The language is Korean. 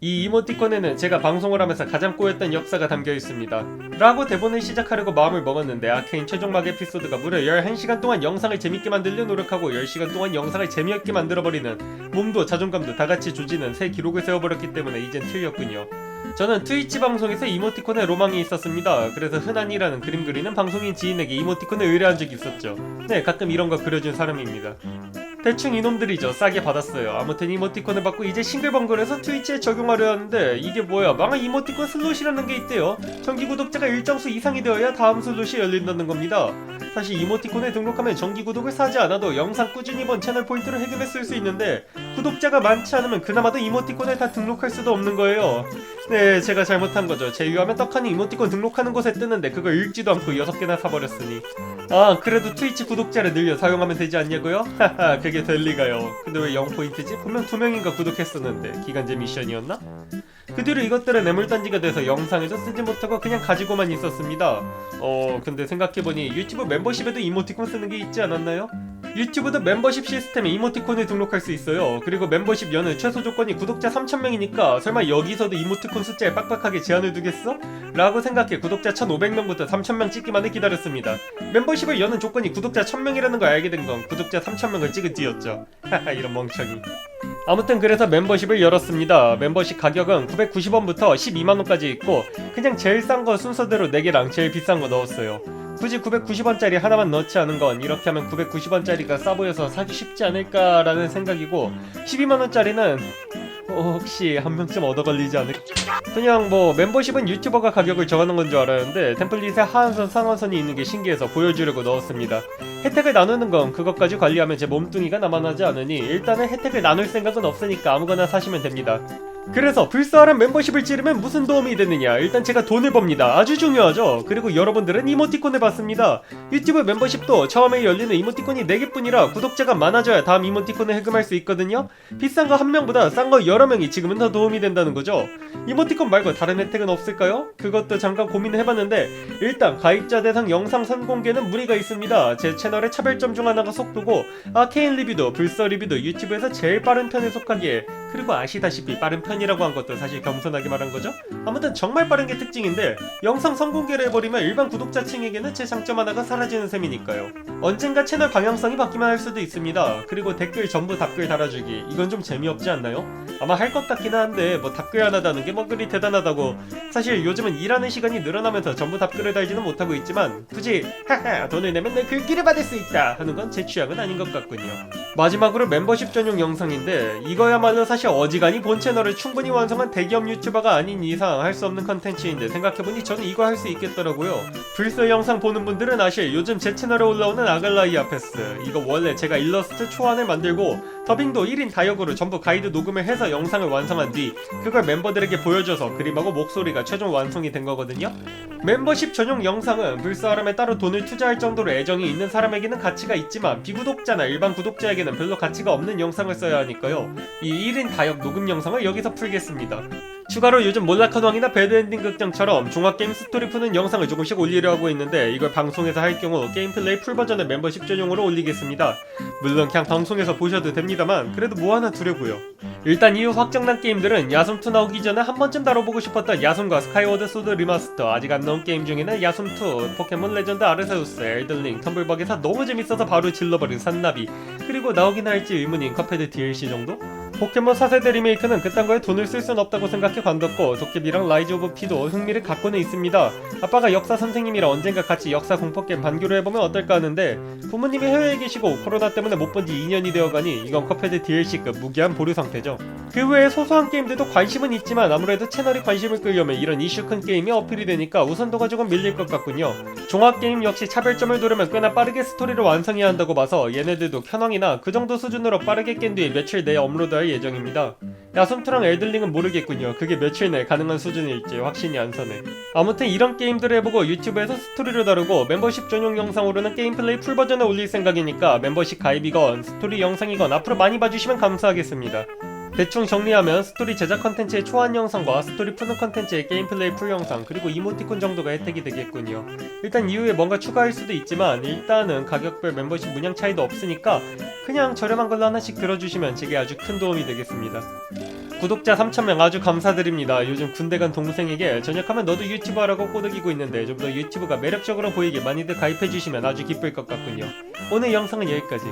이 이모티콘에는 제가 방송을 하면서 가장 꼬였던 역사가 담겨 있습니다. 라고 대본을 시작하려고 마음을 먹었는데 아케인 최종 막 에피소드가 무려 11시간 동안 영상을 재밌게 만들려 노력하고 10시간 동안 영상을 재미없게 만들어버리는 몸도 자존감도 다 같이 조지는 새 기록을 세워버렸기 때문에 이젠 틀렸군요. 저는 트위치 방송에서 이모티콘에 로망이 있었습니다. 그래서 흔한이라는 그림 그리는 방송인 지인에게 이모티콘을 의뢰한 적이 있었죠. 네, 가끔 이런 거 그려준 사람입니다. 대충 이놈들이죠. 싸게 받았어요. 아무튼 이모티콘을 받고 이제 싱글벙글해서 트위치에 적용하려 하는데 이게 뭐야? 망한 이모티콘 슬롯이라는 게 있대요. 정기 구독자가 일정 수 이상이 되어야 다음 슬롯이 열린다는 겁니다. 사실 이모티콘에 등록하면 정기 구독을 사지 않아도 영상 꾸준히 본 채널 포인트를 해금해 쓸 수 있는데 구독자가 많지 않으면 그나마도 이모티콘에 다 등록할 수도 없는 거예요. 네, 제가 잘못한 거죠. 제휴하면 떡하니 이모티콘 등록하는 곳에 뜨는데 그걸 읽지도 않고 6개나 사버렸으니. 아, 그래도 트위치 구독자를 늘려 사용하면 되지 않냐고요? 하하, 그게 될 리가요. 근데 왜 0포인트지? 분명 2명인가 구독했었는데 기간제 미션이었나? 그 뒤로 이것들은 애물단지가 돼서 영상에도 쓰지 못하고 그냥 가지고만 있었습니다. 어, 근데 생각해보니 유튜브 멤버십에도 이모티콘 쓰는 게 있지 않았나요? 유튜브도 멤버십 시스템에 이모티콘을 등록할 수 있어요. 그리고 멤버십 연은 최소 조건이 구독자 3,000명이니까 설마 여기서도 이모티콘 숫자에 빡빡하게 제한을 두겠어? 라고 생각해 구독자 1,500명부터 3,000명 찍기만을 기다렸습니다. 멤버십을 여는 조건이 구독자 1,000명이라는 걸 알게 된 건 구독자 3,000명을 찍은 뒤였죠. 하하 이런 멍청이. 아무튼 그래서 멤버십을 열었습니다. 멤버십 가격은 990원부터 12만원까지 있고 그냥 제일 싼 거 순서대로 4개랑 제일 비싼 거 넣었어요. 굳이 990원짜리 하나만 넣지 않은 건 이렇게 하면 990원짜리가 싸 보여서 사기 쉽지 않을까라는 생각이고 12만원짜리는 어, 혹시 한 명쯤 얻어 걸리지 않을 그냥 뭐 멤버십은 유튜버가 가격을 정하는 건 줄 알았는데 템플릿에 하한선 상한선이 있는 게 신기해서 보여주려고 넣었습니다. 혜택을 나누는 건 그것까지 관리하면 제 몸뚱이가 남아나지 않으니 일단은 혜택을 나눌 생각은 없으니까 아무거나 사시면 됩니다. 그래서 불사하란 멤버십을 찌르면 무슨 도움이 되느냐? 일단 제가 돈을 법니다. 아주 중요하죠. 그리고 여러분들은 이모티콘을 받습니다. 유튜브 멤버십도 처음에 열리는 이모티콘이 4개뿐이라 구독자가 많아져야 다음 이모티콘을 해금할 수 있거든요. 비싼 거 한 명보다 싼 거 여러 명이 지금은 더 도움이 된다는 거죠. 이모티콘 말고 다른 혜택은 없을까요? 그것도 잠깐 고민을 해봤는데 일단 가입자 대상 영상 선공개는 무리가 있습니다. 제 채널의 차별점 중 하나가 속도고 아케인 리뷰도 불서 리뷰도 유튜브에서 제일 빠른 편에 속하기에 그리고 아시다시피 빠른 편이라고 한 것도 사실 겸손하게 말한 거죠? 아무튼 정말 빠른 게 특징인데 영상 선공개를 해버리면 일반 구독자층에게는 제 장점 하나가 사라지는 셈이니까요. 언젠가 채널 방향성이 바뀌면 할 수도 있습니다. 그리고 댓글 전부 답글 달아주기 이건 좀 재미없지 않나요? 아마 할 것 같기는 한데 뭐 답글 하나 다는 게 뭐 그리 대단하다고 사실 요즘은 일하는 시간이 늘어나면서 전부 답글을 달지는 못하고 있지만 굳이 하하 돈을 내면 내 글귀를 받을 수 있다 하는 건 제 취향은 아닌 것 같군요. 마지막으로 멤버십 전용 영상인데 이거야말로 사실 어지간히 본 채널을 충분히 완성한 대기업 유튜버가 아닌 이상 할 수 없는 컨텐츠인데 생각해보니 저는 이거 할 수 있겠더라고요. 불서 영상 보는 분들은 아실 요즘 제 채널에 올라오는 아갈라이아 패스 이거 원래 제가 일러스트 초안을 만들고 더빙도 1인 다역으로 전부 가이드 녹음을 해서 영상을 완성한 뒤 그걸 멤버들에게 보여줘서 그림하고 목소리가 최종 완성이 된 거거든요. 멤버십 전용 영상은 불사람에 따로 돈을 투자할 정도로 애정이 있는 사람에게는 가치가 있지만 비구독자나 일반 구독자에게는 별로 가치가 없는 영상을 써야 하니까요. 이 1인 다역 녹음 영상을 여기서 풀겠습니다. 추가로 요즘 몰락한 왕이나 배드엔딩 극장처럼 종합게임 스토리 푸는 영상을 조금씩 올리려 하고 있는데 이걸 방송에서 할 경우 게임 플레이 풀 버전을 멤버십 전용으로 올리겠습니다. 물론 그냥 방송에서 보셔도 됩니다만 그래도 뭐 하나 두려고요. 일단 이후 확정난 게임들은 야숨2 나오기 전에 한 번쯤 다뤄보고 싶었던 야숨과 스카이워드 소드 리마스터 아직 안 나온 게임 중에는 야숨2, 포켓몬 레전드 아르세우스, 엘든링, 텀블벅에서 너무 재밌어서 바로 질러버린 산나비 그리고 나오긴 할지 의문인 컵헤드 DLC 정도? 포켓몬 4세대 리메이크는 그딴 거에 돈을 쓸 순 없다고 생각해 관뒀고 도깨비랑 라이즈 오브 피도 흥미를 갖고는 있습니다. 아빠가 역사 선생님이라 언젠가 같이 역사 공포게임 반교를 해보면 어떨까 하는데 부모님이 해외에 계시고 코로나 때문에 못 본 지 2년이 되어가니 이건 컵헤드 DLC급 무기한 보류 상태죠. 그 외에 소소한 게임들도 관심은 있지만 아무래도 채널이 관심을 끌려면 이런 이슈 큰 게임이 어필이 되니까 우선도가 조금 밀릴 것 같군요. 종합게임 역시 차별점을 두려면 꽤나 빠르게 스토리를 완성해야 한다고 봐서 얘네들도 켜왕이나 그 정도 수준으로 빠르게 깬 뒤에 며칠 내에 업로드할 예정입니다. 야숨2랑 엘들링은 모르겠군요. 그게 며칠 내에 가능한 수준일지 확신이 안 서네. 아무튼 이런 게임들을 해보고 유튜브에서 스토리를 다루고 멤버십 전용 영상으로는 게임 플레이 풀 버전을 올릴 생각이니까 멤버십 가입이건 스토리 영상이건 앞으로 많이 봐주시면 감사하겠습니다. 대충 정리하면 스토리 제작 컨텐츠의 초안 영상과 스토리 푸는 컨텐츠의 게임 플레이 풀 영상 그리고 이모티콘 정도가 혜택이 되겠군요. 일단 이후에 뭔가 추가할 수도 있지만 일단은 가격별 멤버십 문양 차이도 없으니까 그냥 저렴한 걸로 하나씩 들어주시면 제게 아주 큰 도움이 되겠습니다. 구독자 3,000명 아주 감사드립니다. 요즘 군대 간 동생에게 전역하면 너도 유튜브 하라고 꼬드기고 있는데 좀 더 유튜브가 매력적으로 보이게 많이들 가입해주시면 아주 기쁠 것 같군요. 오늘 영상은 여기까지.